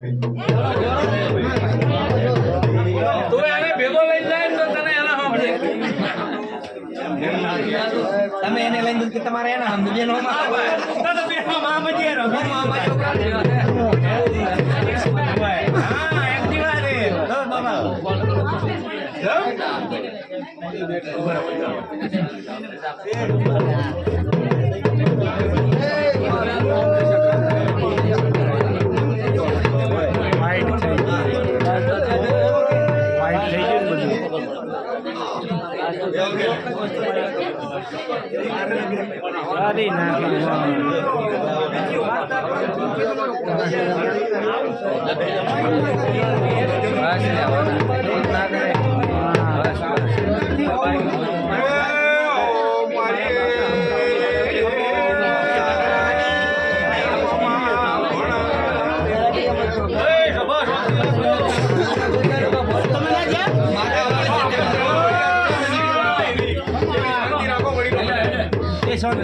તું એને ભેગો લઈને જાય તો તને એના સાંભળે તમે એને લઈને કે તમારે એના આમ દુનિયાનો તો તો બે માં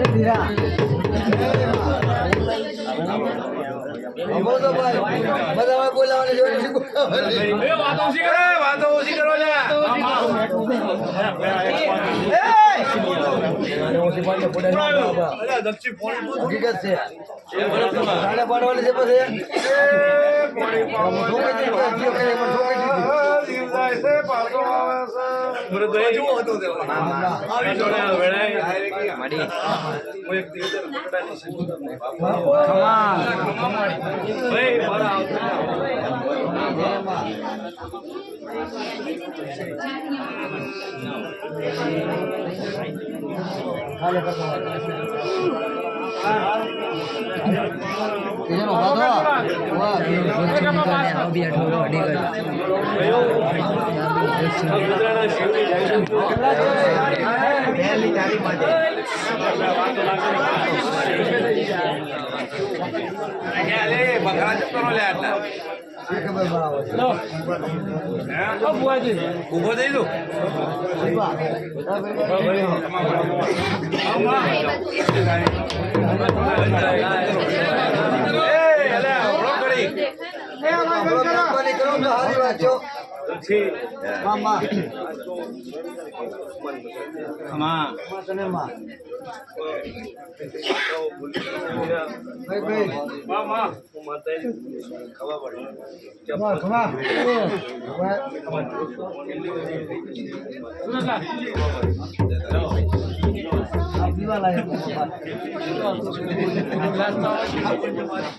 મજી રહો મામા છોકરા છે. હા એક દીવા રે લો બાબા મામા બધા બોલાવાની. એ વાતો ઓછી કરો વાતો ઓછી કરો લ્યા હકીકત છે રાડે પાડવાની છે પછી ઠોકાઈ દીધી, જીઓ કરે પણ ઠોકાઈ દીધી. મૃદભાઈ આવી જોડે વેળાય ભાઈ મારા આવતા. એનો વાંધો. વાહ, પેલો જોરથી નીકળે, આવો બી આટલો એ કરો. કરો. કરો બધો અડી ગયો. ગુજરાતના શિવની જાય પહેલી તારીખ માટે.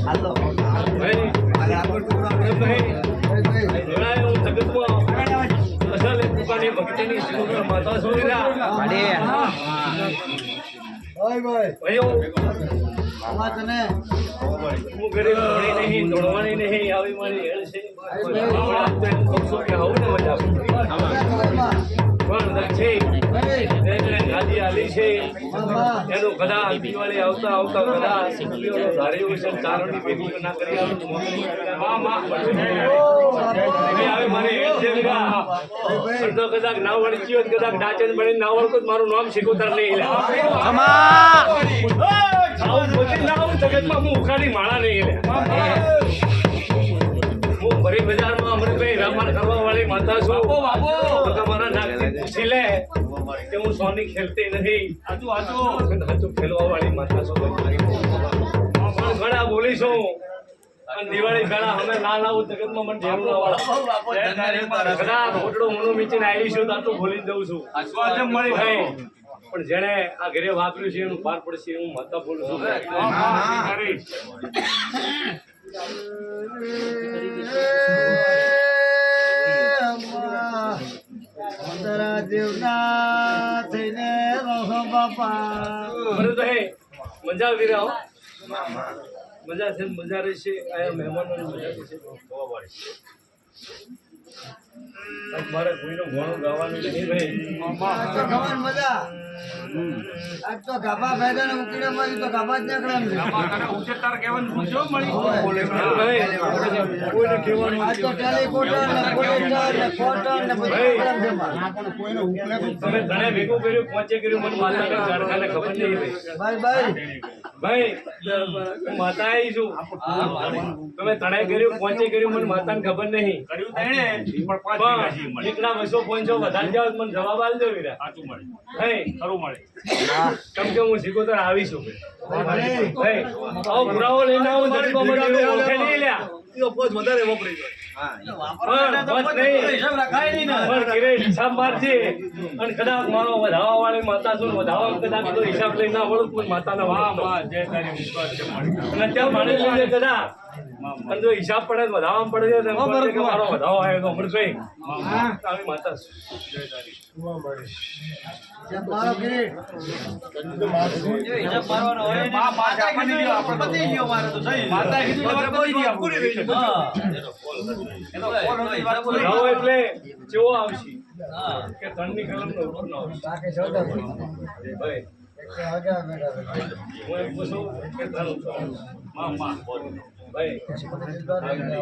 આ ખબર બરાબર છે. ઊભો થઈ તું આપણો કામવાની કરો તો સારી વાત છો. મામા. મામા તને માં. ભાઈ, ભાઈ. માં, ખમા. આ પીવા લાગે મામા. હાલો. ભાઈ, ભાઈ. ભાઈ, ભાઈ. મામા તને મામા એનું કદા દિવાળી આવતા આવતા કદા શીખવીઓનો ધારે છે ચારણી ભેગું ના કરી આવે તો માં માં હવે આવે મારે હેડ છે વીરા. કદાચ ના હોત, કદાચ મારું નામ શીખોતર નહીં. આવું હું ઉખાડી માળા નહીં. હું ભરી બજારમાં અમૃતભાઈ રામાયણ કરવા વાળી માતા છું તમારા લે કે હું સોની ખેલતી નથી આજુ ખેલવા વાળી માતા છું પણ ઘણા બોલીશું છું. દિવાળી ઘણા અમે ના લાવું જગતમાં મને ના વાળા ઘણા ઘોટડો મોનો મીચીને આવીશું તો ભૂલી દઉં છું. ભાઈ, પણ જેને આ ઘરે વાપર્યું છે એનું પાર પડશે હું માતા બોલું છું તારા દેવના થઈને રહો બાપા. મજા આવી રહ્યા મજા છે, મજા રહેશે આયા મહેમાનોની મજા રહેશે મારે કોઈનું ઘણું ગાવાનું નહીં ભાઈ? આજ મજા. આજ તો ગાભા ફાયદા ને ઉકીડે મારી તો ગાભા જ નીકળે એમ છે. ભાઈ કોઈને કહેવાનું આજ તો ટેલિકોટર ને પોલીટર ને કોટર ને બધું નીકળે એમ તમે તને ભેગું કર્યું પહોંચે કર્યું મને માતાને જાણકારને ખબર નહીં ભાઈ. ભાઈ ભાઈ ભાઈ માતા આવી છું. તમે તણાઈ કર્યું પહોંચે કર્યું મને માતાને ખબર નહીં. પણ એકના બસો. પાંચસો વધારે જાવ મને જવાબ આલજો વીરા. ભાઈ કેમ કે હું સિકોતર આવીશું ભાઈ આવો પુરાવો લઈને આવો જગતમાં મને ઓળખે નહીં લ્યા. પણ બસ નહીં. પણ કિરે હિસાબ મારજે. અને કદાચ મારો વધાવા માતા છું ને કદાચ તો હિસાબ લઈને ના વળું તો માતાના વાળા અને અત્યારે કદા કદાચ. અને જો હિસાબ પડે તો વધાવામાં પડે છે તો એમ કહે કે મારો વધાવો આવ્યો તો અમૃતભાઈ આવી માતા છું. જેમ મારો કિરીટ. વધાવો એટલે કેવો આવશે. કે ત્રણની કલમનો ઉપરનો આવશે. બાકી સૌદા ઘણી ને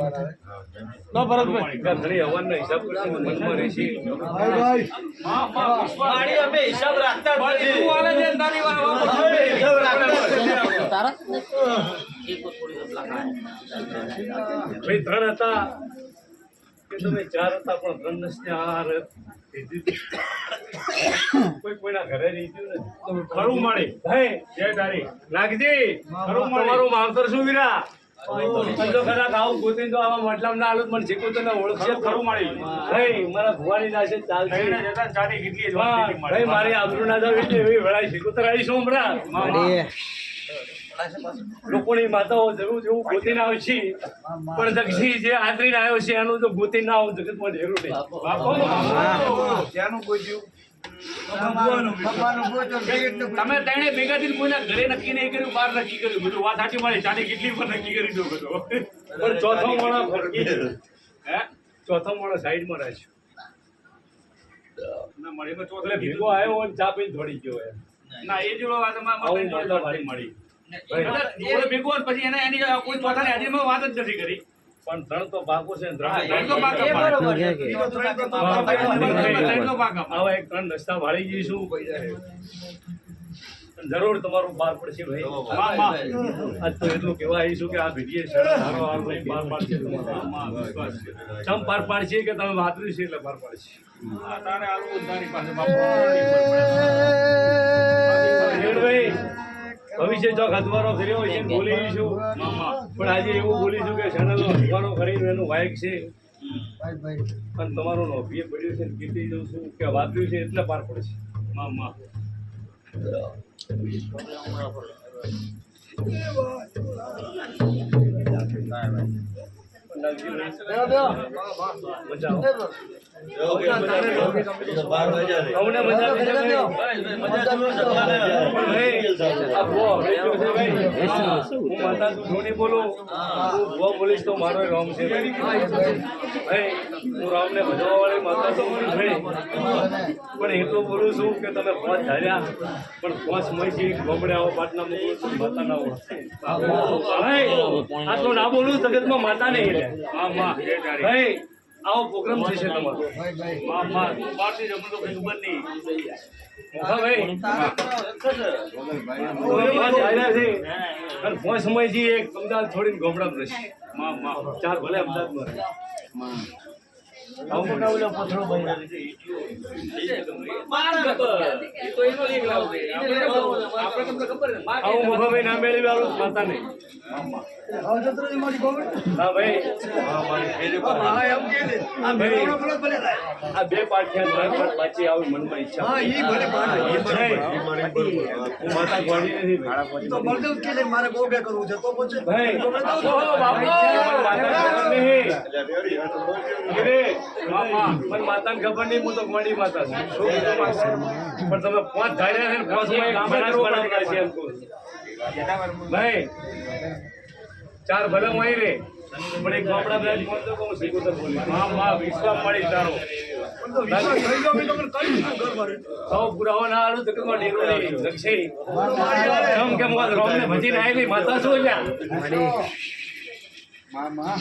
મનમાં રહેશે. ભાઈ ભાઈ ભાઈ ત્રણ હતા. કે તમે ચાર હતા પણ ત્રણ ને ચાર કોઈ કોઈના ઘરે રીત્યું નથી. ખરું મળી હે જય તારી. નાગજી ખરું તમારું માવતર શું વીરા? જો કદાચ આવું ગોતી તો આવા મતલબ ના આલું પણ શીખવું તને ને ઓળખશે ખરું મળી ભાઈ મારા ભુવાની ચાલશે હા, ભાઈ મારી આબરૂ ના જાવ એટલે એવી વેળાએ શીખું આવીશું હમણાં. લોકોની માતાઓ જરૂર એવું ગોતીને છે. પણ દક્ષી જે આદરીને આવ્યો છે એનું તો ગોતી ના આવું જગતમાં જરૂર નહીં. તમે તેને ભેગા થઈને કોઈના ઘરે નક્કી નહીં કર્યું બહાર નક્કી કર્યું. બધું વાત સાચી મળી ચાની કેટલી પર નક્કી કરી દો બધો. પણ ચોથો ફરકી હે? ચોથો માણસ સાઈડમાં રહેશે ના મળી તો ચોથલે ભેગો આવ્યો હોય ને ચા પીને દોડી ગયો એમ. ના એ જોડો વાત અમારા મળી ભેગો પછી એને એની કોઈ ચોથાની હાજરીમાં વાત જ નથી કરી. પણ ત્રણ તો પાકો છે. આવા એક ત્રણ રસ્તા વાળી જઈશું. જરૂર તમારું બાર પડશે ભાઈ. આજ તો એટલું કેવા આવીશું કે આ ભીડીએ શરત હારો ભાઈ બહાર પાડશે. ચમ પાર પાડશે કે તમે વાતર્યું છે એટલે પાર પાડશે? તારે આલવું તારી પાસે. ભવિષ્ય જો ખતવારો કર્યો છે ને બોલીશું પણ આજે એવું બોલીશું કે ચેનલનો હથવારો કરીને એનું વાયક છે. પણ તમારું નોભીએ પડ્યું છે ને કીધી દઉં છું કે વાપર્યું છે એટલે પાર પડશે મામા. મજા હું હું મારો રામ છે હું રામને ભજવા માતા તો પણ એટલું બોલું છું કે તમે પાંચ ધાર્યા પણ પાંચ મહિથી ગોમડે આવો પાટના મોકલું છું માતા ના ભાઈ આટલું ના બોલું જગતમાં માતા નહીં એટલે માં. આવો પ્રોગ્રામ થશે તમારો. પાર્ટી જમણ તો કઈ ખબર નહીં. સમયથી એક અમદાવાદ છોડીને ગોમડામાં રહેશે. ચાર ભલે અમદાવાદમાં બે પાછી આવી મનમાં ઈચ્છા મારે બહુ બે કરવું છે તો પછી મને માતાને ખબર નહીં. હું તો ગોળી માતા છું પણ તમે પાંચ ધાર્યા છે ને બનાવતા એમ ભાઈ ચાર ભલે હું રે પણ એક ગામડા બધા તો કહું સિકોતર બોલી હા હા વિશ્વાસ મળી તારો સૌ પુરાવા ના આલું તો કે મારે ડેરો નહીં લક્ષે એમ કે મોત રોમને ભજીને માતા શું લ્યા ના ના માં